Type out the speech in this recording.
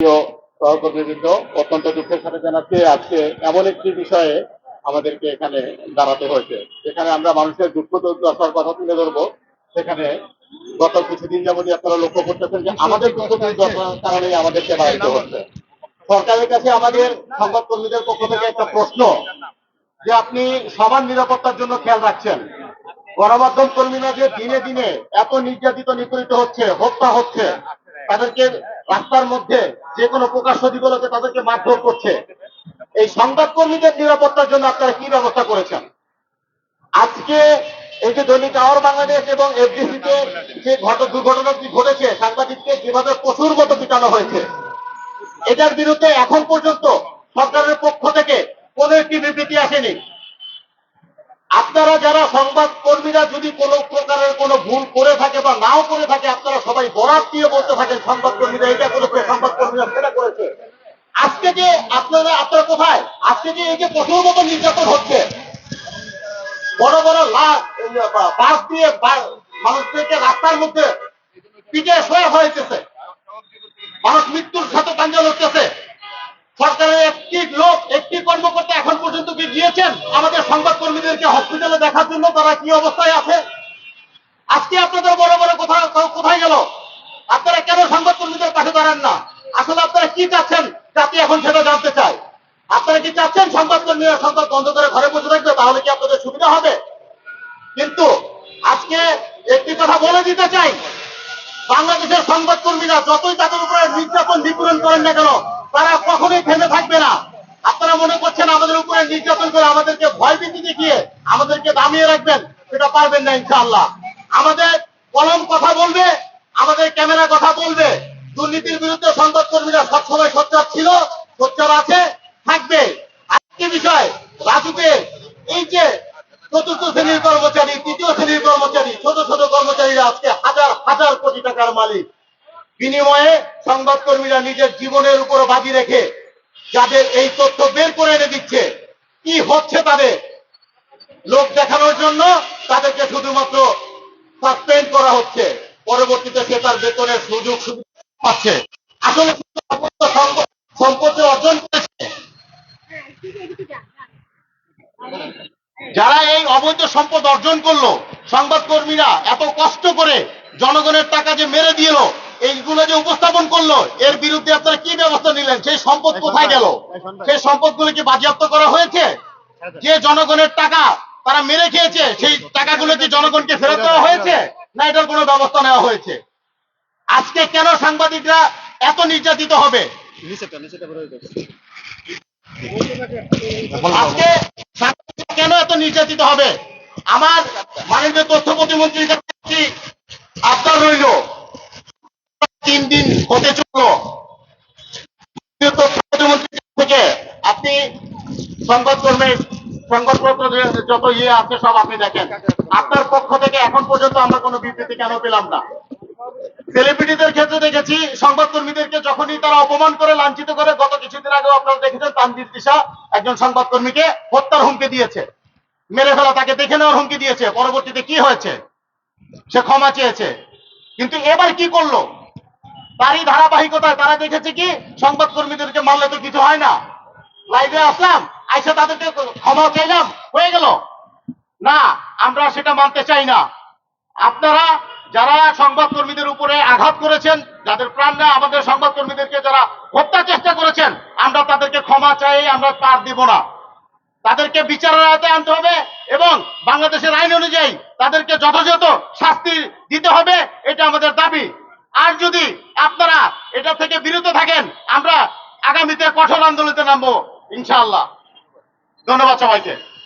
সহকর্মীবৃন্দ, অত্যন্ত দুঃখের সাথে আজকে এমন একটি বিষয়ে আমাদেরকে এখানে দাঁড়াতে হয়েছে, যেখানে আমরা মানুষের দুঃখ কথা তুলে ধরবো। সেখানে গত কিছুদিন আপনারা লক্ষ্য করতেছেন যে আমাদের দুঃখ দুর্দশার আমাদেরকে হচ্ছে। সরকারের কাছে আমাদের সংবাদ কর্মীদের পক্ষ থেকে একটা প্রশ্ন, যে আপনি সবার নিরাপত্তার জন্য খেয়াল রাখছেন? গণমাধ্যম কর্মীরা যে দিনে দিনে এত নির্যাতিত নিপীড়িত হচ্ছে, হত্যা হচ্ছে, তাদেরকে রাস্তার মধ্যে যে কোনো প্রকাশ্য দিবলকে তাদেরকে মারধর করছে। এই সংবাদ কর্মীদের নিরাপত্তার জন্য আপনারা কি ব্যবস্থা করেছেন? আজকে এই যে দৈনিক আওয়ার বাংলাদেশ এবং এফডিসিতে যে ঘট দুর্ঘটনাটি ঘটেছে, সাংবাদিককে যেভাবে পশুর মতো পিটানো হয়েছে, এটার বিরুদ্ধে এখন পর্যন্ত সরকারের পক্ষ থেকে কোনো একটি বিবৃতি আসেনি। আপনারা যারা সংবাদ কর্মীরা যদি কোনো প্রকারের কোনো ভুল করে থাকে বা নাও করে থাকে, আপনারা সবাই বরাত দিয়ে বলতে থাকেন সংবাদ কর্মীরা, এটা করেছে সংবাদ কর্মীরা সেটা করেছে। আজকে যে আপনারা আপনারা কোথায়? আজকে যে এই যে পশুর মতো নির্যাতন হচ্ছে, বড় বড় লাশ বাস দিয়ে মানুষদেরকে রাস্তার মধ্যে পিঠে শোয়া হয়েছে। মানুষ মৃত্যুর সাথে কাঞ্জল হচ্ছে সরকারের একটি লোক একটি কর্মকর্তা এখন পর্যন্ত কি গিয়েছেন আমাদের সংবাদ কর্মীদেরকে হসপিটালে দেখার জন্য তারা কি অবস্থায় আছে? আজকে আপনাদের বড় বড় কোথায় কোথায় গেল? আপনারা কেন সংবাদ কর্মীদের পাশে দাঁড়ান না? আসলে আপনারা কি চাচ্ছেন জাতি এখন সেটা জানতে চায়? আপনারা কি চাচ্ছেন সংবাদ কর্মীরা সংবাদ বন্ধ করে ঘরে বসে থাকবে, তাহলে কি আপনাদের সুবিধা হবে? কিন্তু আজকে একটি কথা বলে দিতে চাই, বাংলাদেশের সংবাদ কর্মীরা যতই তাদের উপরে নির্যাতন নিপীড়ন করেন না কেন, তারা কখনোই থেমে মনে আমাদের উপরে নির্যাতন করে আমাদেরকে ভয় ভীতি দেখিয়ে আমাদেরকে দামিয়ে রাখবেন, সেটা পারবেন না ইনশাআল্লাহ। আমাদের কলম কথা বলবে, আমাদের ক্যামেরা কথা বলবে। দুর্নীতির বিরুদ্ধে সংবাদ কর্মীরা সবসময় সোচ্চার ছিল, সোচ্চার আছে, থাকবে। আজকে বিষয়, রাজুকে এই যে চতুর্থ শ্রেণির কর্মচারী, তৃতীয় শ্রেণির কর্মচারী, ছোট ছোট কর্মচারীরা আজকে হাজার হাজার কোটি টাকার মালিক। বিনিময়ে সংবাদ কর্মীরা নিজের জীবনের উপর বাজি রেখে যাদের এই তথ্য বের করে এনে দিচ্ছে, কি হচ্ছে তাদের? লোক দেখানোর জন্য তাদেরকে শুধুমাত্র সাসপেন্ড করা হচ্ছে। পরবর্তীতে সে তার বেতনের সুযোগ সুবিধা পাচ্ছে। আসলে সম্পত্তি অর্জন করেছে। যারা এই অবৈধ সম্পদ অর্জন করল সংবাদ কর্মীরা এত কষ্ট করে জনগণের টাকা যে মেরে দিল এইগুলো যে উপস্থাপন করল এর বিরুদ্ধে আপনারা কি ব্যবস্থা নিলেন? সেই সম্পদ কোথায় গেল? সেই সম্পদগুলো কি বাজেয়াপ্ত করা হয়েছে? যে জনগণের টাকা তারা মেরে খেয়েছে সেই টাকাগুলো কি জনগণকে ফেরত দেওয়া হয়েছে? না এটার কোনো ব্যবস্থা নেওয়া হয়েছে। আজকে কেন সাংবাদিকরা এত নির্যাতিত হবে? আজকে কেন এত নির্যাতিত হবে? আমার মাননীয় তথ্য প্রতিমন্ত্রীর হতে চলল। থেকে আপনি সংবাদকর্মী সংবাদপত্র যত ইয়ে আছে সব আপনি দেখেন। আপনার পক্ষ থেকে এখন পর্যন্ত আমরা কোনো বিবৃতি কেন পেলাম না? সেলিব্রিটিদের ক্ষেত্রে দেখেছি, সংবাদকর্মীদেরকে যখনই তারা অপমান করে, লাঞ্ছিত করে, গত কিছুদিন আগে আপনারা দেখেছেন তানজিদ দিশা একজন সংবাদকর্মীকে হত্যার হুমকি দিয়েছে। মেরে ফেলা, তাকে দেখে নেওয়ার হুমকি দিয়েছে। পরবর্তীতে কি হয়েছে? সে ক্ষমা চেয়েছে। কিন্তু এবার কি করল? তারই ধারাবাহিকতায় তারা দেখেছে কি? সংবাদকর্মীদেরকে মারলে তো কিছু হয় না। লাইভে আসলাম, আইসা তাদেরকে ক্ষমা চাইলাম, হয়ে গেল। না, আমরা সেটা মানতে চাই না। আপনারা যারা সংবাদ কর্মীদের উপরে আঘাত করেছেন, যাদের প্রাণ নেয়, আমাদের সংবাদ কর্মীদেরকে যারা হত্যা চেষ্টা করেছেন, আমরা তাদেরকে ক্ষমা চাই, আমরা পার দিব না। তাদেরকে বিচারের আয়তায় আনতে হবে এবং বাংলাদেশের আইন অনুযায়ী তাদেরকে যথাযথ শাস্তি দিতে হবে, এটা আমাদের দাবি। আর যদি আপনারা এটা থেকে বিরত থাকেন, আমরা আগামীতে কঠোর আন্দোলনে নামবো, ইনশাআল্লাহ। ধন্যবাদ সবাইকে।